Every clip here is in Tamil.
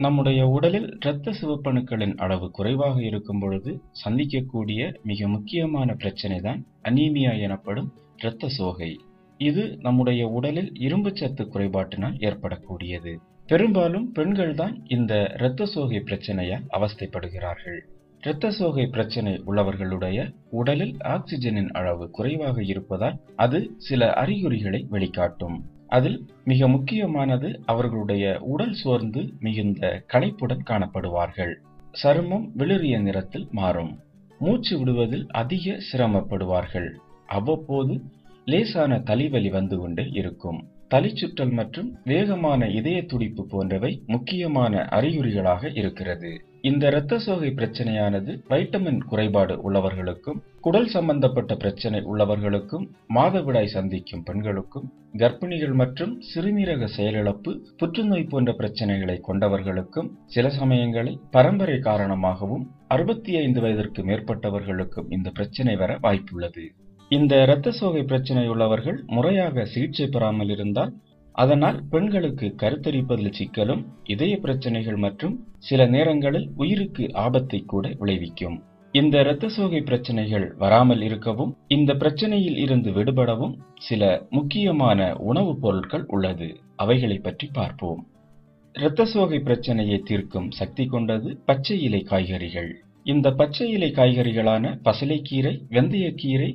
நம்முடைய உடலில் இரத்த சிவப்பணுக்களின் அளவு குறைவாக இருக்கும் பொழுது சந்திக்கக்கூடிய மிக முக்கியமான பிரச்சனை தான் அனீமியா எனப்படும் இரத்த சோகை. இது நம்முடைய உடலில் இரும்புச்சத்து குறைபாட்டினால் ஏற்படக்கூடியது. பெரும்பாலும் பெண்கள் தான் இந்த இரத்த சோகை பிரச்சனையால் அவஸ்தைப்படுகிறார்கள். இரத்த சோகை பிரச்சனை உள்ளவர்களுடைய உடலில் ஆக்சிஜனின் அளவு குறைவாக இருப்பதால் அது சில அறிகுறிகளை வெளிக்காட்டும். அதில் மிக முக்கியமானது அவர்களுடைய உடல் சோர்ந்து மிகுந்த களைப்புடன் காணப்படுவார்கள். சருமம் வெளிரிய நிறத்தில் மாறும். மூச்சு விடுவதில் அதிக சிரமப்படுவார்கள். அவ்வப்போது லேசான தலைவலி வந்து கொண்டே இருக்கும். தலிச்சுற்றல் மற்றும் வேகமான இதய துடிப்பு போன்றவை முக்கியமான அறிகுறிகளாக இருக்கிறது. இந்த இரத்த சோகை பிரச்சனையானது வைட்டமின் குறைபாடு உள்ளவர்களுக்கும் குடல் சம்பந்தப்பட்ட பிரச்சனை உள்ளவர்களுக்கும் மாதவிடாய் சந்திக்கும் பெண்களுக்கும் கர்ப்பிணிகள் மற்றும் சிறுநீரக செயலிழப்பு புற்றுநோய் போன்ற பிரச்சனைகளை கொண்டவர்களுக்கும் சில சமயங்களில் பரம்பரை காரணமாகவும் அறுபத்தி ஐந்து வயதிற்கு மேற்பட்டவர்களுக்கும் இந்த பிரச்சனை வர வாய்ப்புள்ளது. இந்த இரத்த சோகை பிரச்சனை உள்ளவர்கள் முறையாக சிகிச்சை பெறாமல் இருந்தால் அதனால் பெண்களுக்கு கருத்தரிப்பதில் சிக்கலும் இதய பிரச்சனைகள் மற்றும் சில நேரங்களில் உயிருக்கு ஆபத்தை கூட விளைவிக்கும். இந்த இரத்த சோகை பிரச்சனைகள் வராமல் இருக்கவும் இந்த பிரச்சனையில் இருந்து விடுபடவும் சில முக்கியமான உணவுப் பொருட்கள் உள்ளது. அவைகளை பற்றி பார்ப்போம். இரத்த சோகை பிரச்சனையை தீர்க்கும் சக்தி கொண்டது பச்சை இலை காய்கறிகள். இந்த பச்சை இலை காய்கறிகளான பசலைக்கீரை வெந்தயக்கீரை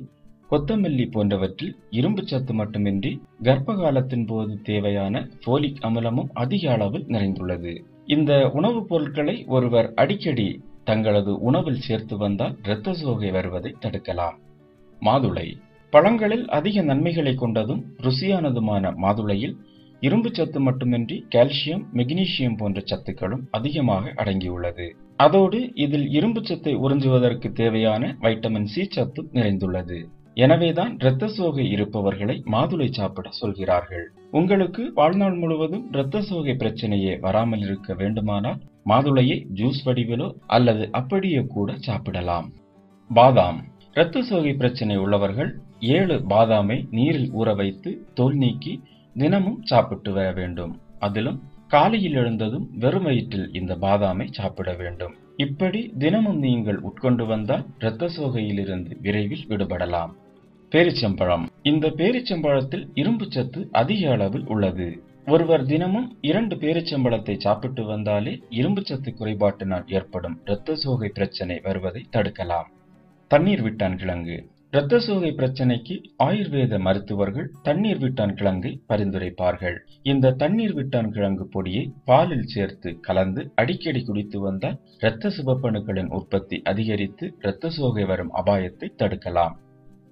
கொத்தமல்லி போன்றவற்றில் இரும்பு சத்து மட்டுமின்றி கர்ப்ப காலத்தின் போது தேவையான போலிக் அமிலமும் அதிக அளவில் நிறைந்துள்ளது. இந்த உணவுப் பொருட்களை ஒருவர் அடிக்கடி தங்களது உணவில் சேர்த்து வந்தால் இரத்த சோகை வருவதை தடுக்கலாம். மாதுளை. பழங்களில் அதிக நன்மைகளை கொண்டதும் ருசியானதுமான மாதுளையில் இரும்பு சத்து மட்டுமின்றி கால்சியம் மெக்னீசியம் போன்ற சத்துக்களும் அதிகமாக அடங்கியுள்ளது. அதோடு இதில் இரும்பு சத்தை உறிஞ்சுவதற்கு தேவையான வைட்டமின் சி சத்து நிறைந்துள்ளது. எனவேதான் இரத்த சோகை இருப்பவர்களை மாதுளை சாப்பிட சொல்கிறார்கள். உங்களுக்கு வாழ்நாள் முழுவதும் இரத்த சோகை பிரச்சனையே வராமல் இருக்க வேண்டுமானால் மாதுளையை ஜூஸ் வடிவிலோ அல்லது அப்படியே கூட சாப்பிடலாம். பாதாம். இரத்த சோகை பிரச்சனை உள்ளவர்கள் ஏழு பாதாமை நீரில் ஊற வைத்து தோல் நீக்கி தினமும் சாப்பிட்டு வர வேண்டும். அதிலும் காலையில் எழுந்ததும் வெறும் வயிற்றில் இந்த பாதாமை சாப்பிட வேண்டும். இப்படி தினமும் நீங்கள் உட்கொண்டு வந்தால் இரத்த சோகையிலிருந்து விரைவில் விடுபடலாம். பேரிச்சம்பழம். இந்த பேரிச்சம்பழத்தில் இரும்பு சத்து அதிக அளவில் உள்ளது. ஒருவர் தினமும் இரண்டு பேரிச்சம்பழத்தை சாப்பிட்டு வந்தாலே இரும்பு சத்து குறைபாட்டினால் ஏற்படும் இரத்த சோகை பிரச்சனை வருவதை தடுக்கலாம். தண்ணீர் விட்டான் கிழங்கு. இரத்த சோகை பிரச்சனைக்கு ஆயுர்வேத மருத்துவர்கள் தண்ணீர் விட்டான் கிழங்கை பரிந்துரைப்பார்கள். இந்த தண்ணீர் விட்டான் கிழங்கு பொடியை பாலில் சேர்த்து கலந்து அடிக்கடி குடித்து வந்தால் இரத்த சிவப்பணுக்களின் உற்பத்தி அதிகரித்து இரத்த சோகை வரும் அபாயத்தை தடுக்கலாம்.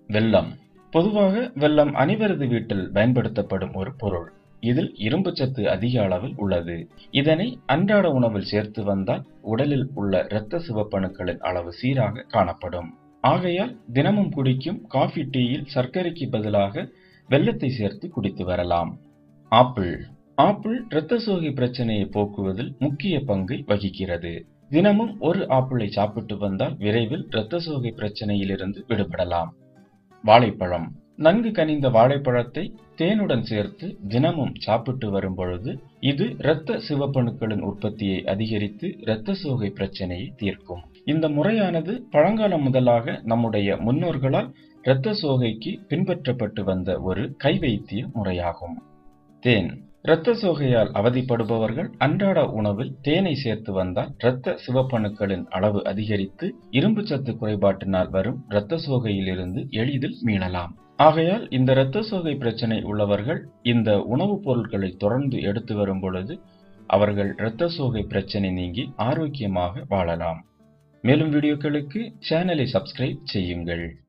வெல்லம் பொதுவாக வெல்லம் அனைவரது வீட்டில் பயன்படுத்தப்படும் ஒரு பொருள். இதில் இரும்பு சத்து அதிக அளவில் உள்ளது. இதனை அன்றாட உணவில் சேர்த்து வந்தால் உடலில் உள்ள இரத்த சிவப்பணுக்களின் அளவு சீராக காணப்படும். ஆகையால் தினமும் குடிக்கும் காஃபி டீயில் சர்க்கரைக்கு பதிலாக வெல்லத்தை சேர்த்து குடித்து வரலாம். ஆப்பிள். ஆப்பிள் இரத்த சோகை பிரச்சனையை போக்குவதில் முக்கிய பங்கை வகிக்கிறது. தினமும் ஒரு ஆப்பிளை சாப்பிட்டு வந்தால் விரைவில் இரத்த சோகை பிரச்சனையிலிருந்து விடுபடலாம். வாழைப்பழம். நன்கு கனிந்த வாழைப்பழத்தை தேனுடன் சேர்த்து தினமும் சாப்பிட்டு வரும் பொழுது இது இரத்த சிவப்பணுக்களின் உற்பத்தியை அதிகரித்து இரத்த சோகை பிரச்சனையை தீர்க்கும். இந்த முறையானது பழங்காலம் முதலாக நம்முடைய முன்னோர்களால் இரத்த சோகைக்கு பின்பற்றப்பட்டு வந்த ஒரு கைவைத்திய முறையாகும். தேன். இரத்த சோகையால் அவதிப்படுபவர்கள் அன்றாட உணவில் தேனை சேர்த்து வந்தால் இரத்த சிவப்பணுக்களின் அளவு அதிகரித்து இரும்பு சத்து குறைபாட்டினால் வரும் இரத்த சோகையிலிருந்து எளிதில் மீளலாம். ஆகையால் இந்த இரத்த சோகை பிரச்சனை உள்ளவர்கள் இந்த உணவுப் பொருட்களை தொடர்ந்து எடுத்து வரும் பொழுது அவர்கள் இரத்த சோகை பிரச்சனை நீங்கி ஆரோக்கியமாக வாழலாம். மேலும் வீடியோக்களுக்கு சேனலை சப்ஸ்கிரைப் செய்யுங்கள்.